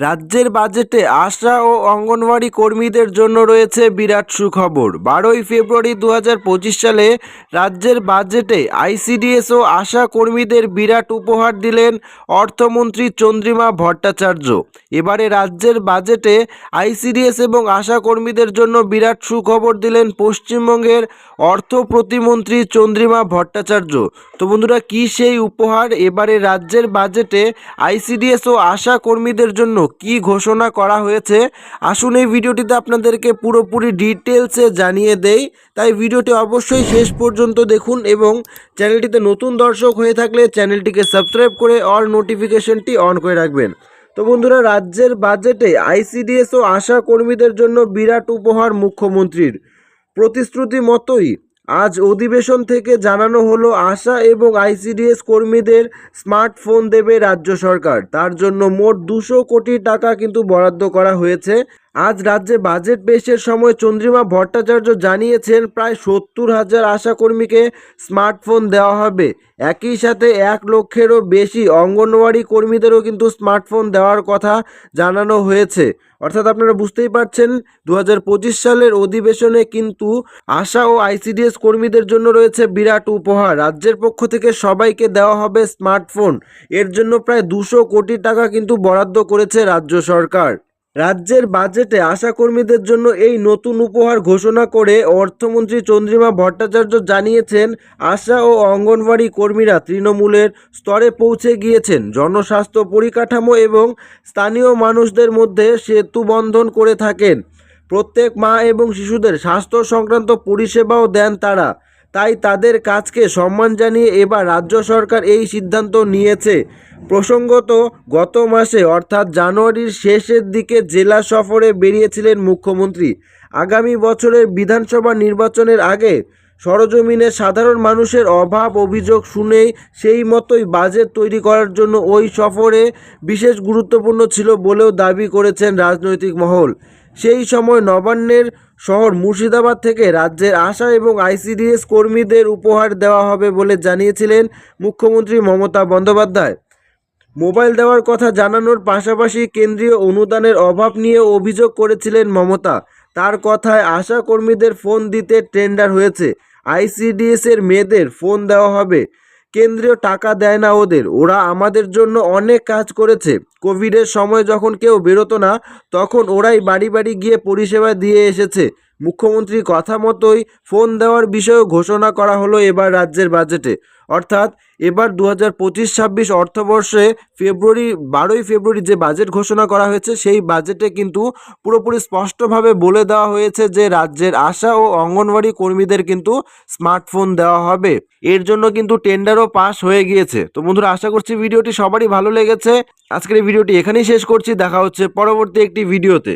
রাজ্যের বাজেটে আশা ও অঙ্গনওয়াড়ি কর্মীদের জন্য রয়েছে বিরাট সুখবর। বারোই ফেব্রুয়ারি দু হাজার পঁচিশ সালে রাজ্যের বাজেটে আইসিডিএস ও আশা কর্মীদের বিরাট উপহার দিলেন অর্থমন্ত্রী চন্দ্রিমা ভট্টাচার্য। এবারে রাজ্যের বাজেটে আইসিডিএস এবং আশা কর্মীদের জন্য বিরাট সুখবর দিলেন পশ্চিমবঙ্গের অর্থ প্রতিমন্ত্রী চন্দ্রিমা ভট্টাচার্য। তো বন্ধুরা, কি সেই উপহার এবারে রাজ্যের বাজেটে আইসিডিএস ও আশা কর্মীদের জন্য কি ঘোষণা করা হয়েছে? আসুন এই ভিডিওটিতে আপনাদেরকে পুরোপুরি ডিটেলসে জানিয়ে দেই। তাই ভিডিওটি অবশ্যই শেষ পর্যন্ত দেখুন এবং চ্যানেলটিতে নতুন দর্শক হয়ে থাকলে চ্যানেলটিকে সাবস্ক্রাইব করে অল নোটিফিকেশনটি অন করে রাখবেন। তো বন্ধুরা, রাজ্যের বাজেটে আইসিডিএস ও আশা কর্মীদের জন্য বিরাট উপহার মুখ্যমন্ত্রীর। প্রতিশ্রুতি মতোই আজ অধিবেশন থেকে জানানো হলো আশা এবং আইসিডিএস কর্মীদের স্মার্টফোন দেবে রাজ্য সরকার। তার জন্য মোট দুশো কোটি টাকা কিন্তু বরাদ্দ করা হয়েছে। আজ রাজ্যে বাজেট পেশের সময় চন্দ্রিমা ভট্টাচার্য জানিয়েছেন প্রায় সত্তর হাজার আশাকর্মীকে স্মার্টফোন দেওয়া হবে। একই সাথে এক লক্ষেরও বেশি অঙ্গনওয়াড়ি কর্মীদেরও কিন্তু স্মার্টফোন দেওয়ার কথা জানানো হয়েছে। অর্থাৎ আপনারা বুঝতেই পারছেন দু হাজার পঁচিশ সালের অধিবেশনে কিন্তু আশা ও আইসিডিএস কর্মীদের জন্য রয়েছে বিরাট উপহার। রাজ্যের পক্ষ থেকে সবাইকে দেওয়া হবে স্মার্টফোন। এর জন্য প্রায় দুশো কোটি টাকা কিন্তু বরাদ্দ করেছে রাজ্য সরকার। রাজ্যের বাজেটে আশা কর্মীদের জন্য এই নতুন উপহার ঘোষণা করে অর্থমন্ত্রী চন্দ্রিমা ভট্টাচার্য জানিয়েছেন, আশা ও অঙ্গনওয়াড়ি কর্মীরা তৃণমূলের স্তরে পৌঁছে গিয়েছেন। জনস্বাস্থ্য পরিকাঠামো এবং স্থানীয় মানুষদের মধ্যে সেতু বন্ধন করে থাকেন। প্রত্যেক মা এবং শিশুদের স্বাস্থ্য সংক্রান্ত পরিষেবাও দেন তারা। তাই তাদের কাজকে সম্মান জানিয়ে এবার রাজ্য সরকার এই সিদ্ধান্ত নিয়েছে। প্রসঙ্গত, গত মাসে অর্থাৎ জানুয়ারির শেষের দিকে জেলা সফরে বেরিয়েছিলেন মুখ্যমন্ত্রী। আগামী বছরের বিধানসভা নির্বাচনের আগে সরজমিনে সাধারণ মানুষের অভাব অভিযোগ শুনেই সেই মতোই বাজেট তৈরি করার জন্য ওই সফরে বিশেষ গুরুত্বপূর্ণ ছিল বলেও দাবি করেছেন রাজনৈতিক মহল। সেই সময় নবান্নের শহর মুর্শিদাবাদ থেকে রাজ্যের আশা এবং আইসিডিএস কর্মীদের উপহার দেওয়া হবে বলে জানিয়েছিলেন মুখ্যমন্ত্রী মমতা বন্দ্যোপাধ্যায়। মোবাইল দেওয়ার কথা জানানোর পাশাপাশি কেন্দ্রীয় অনুদানের অভাব নিয়ে অভিযোগ করেছিলেন মমতা। তার কথায় আশা কর্মীদের ফোন দিতে টেন্ডার হয়েছে। আইসিডিএস এর মেয়েদের ফোন দেওয়া হবে। কেন্দ্রীয় টাকা দেয় না ওদের। ওরা আমাদের জন্য অনেক কাজ করেছে। কোভিডের সময় যখন কেউ বেরোতো না, তখন ওরাই বাড়ি বাড়ি গিয়ে পরিষেবা দিয়ে এসেছে। মুখ্যমন্ত্রীর কথা মতোই ফোন দেওয়ার বিষয়েও ঘোষণা করা হলো এবার রাজ্যের বাজেটে। অর্থাৎ এবার দু হাজার পঁচিশ ছাব্বিশ অর্থবর্ষে ফেব্রুয়ারি, বারোই ফেব্রুয়ারি যে বাজেট ঘোষণা করা হয়েছে, সেই বাজেটে কিন্তু পুরোপুরি স্পষ্টভাবে বলে দেওয়া হয়েছে যে রাজ্যের আশা ও অঙ্গনওয়াড়ি কর্মীদের কিন্তু স্মার্টফোন দেওয়া হবে। এর জন্য কিন্তু টেন্ডারও পাস হয়ে গিয়েছে। তো বন্ধুরা, আশা করছি ভিডিওটি সবারই ভালো লেগেছে। আজকের এই ভিডিওটি এখানেই শেষ করছি। দেখা হচ্ছে পরবর্তী একটি ভিডিওতে।